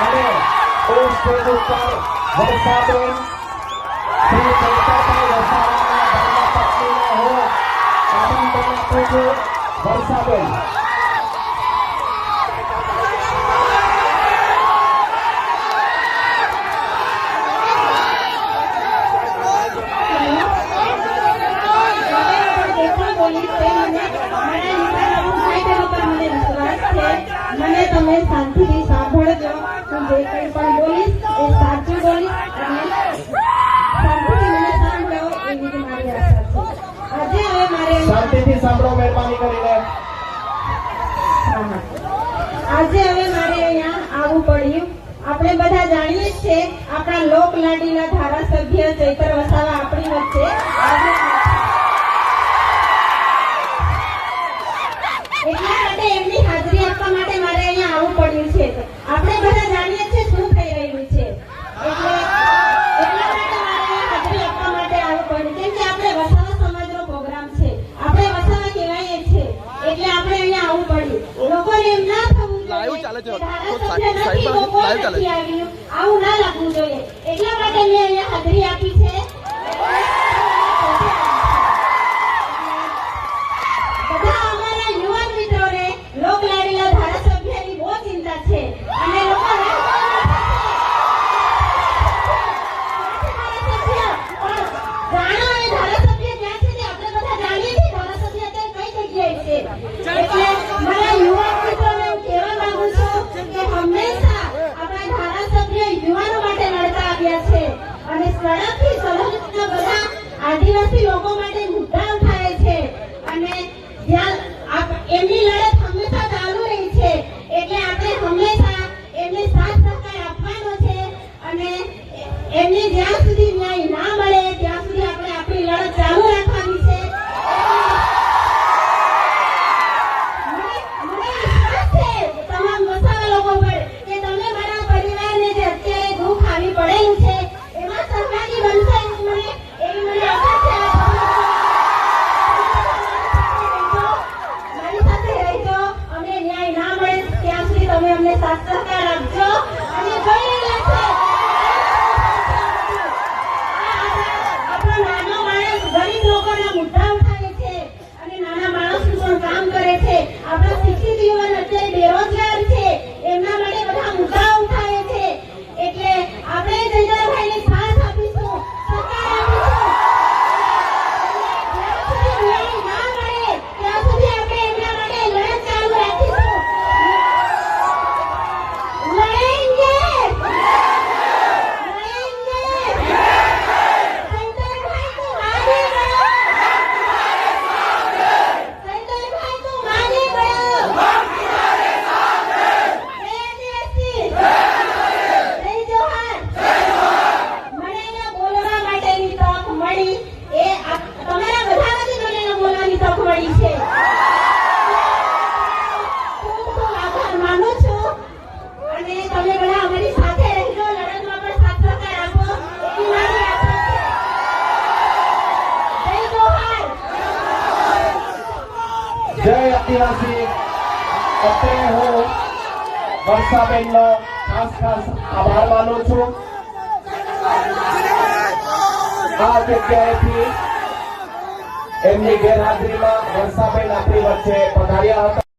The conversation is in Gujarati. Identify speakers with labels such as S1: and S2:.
S1: Amen. Un sedukan bersabun. Tuhan kata bersama dalam takminahu. Kami tengah tujuh bersabun. Thank you.
S2: મને તમે શાંતિથી સાંભળજો. હું જે કંઈ પણ બોલીશ એ સાચું બોલીશ અને શાંતિથી મને સાંભળો એવી જ મારી આશા છે. આજે હવે મારે
S1: શાંતિથી સાંભળો મહેરબાની કરીને.
S2: આજે હવે મારે અહીંયા આવવું પડ્યું. આપણે બધા જાણીએ છીએ આપણા લોક લાડીના ધારાસભ્ય ચૈતર વસાવા આપણી વચ્ચે. આજે લાઈવ
S3: ચાલે છે. તો સાહેબ લાઈવ ચાલે છે.
S2: આવું ના લાગવું જોઈએ. એટલા માટે મેં અહીંયા હાજરી આપી છે. ઝડપથી સહલગ્ન બધા આદિવાસી લોકો માટે Kasi you. અને તમે બધા
S1: હું વર્ષાબેનનો ખાસ ખાસ છું. આ જગ્યાએથી એમની ગેરહાજરીમાં વર્ષાબેન આપણી વચ્ચે પધાર્યા હતા.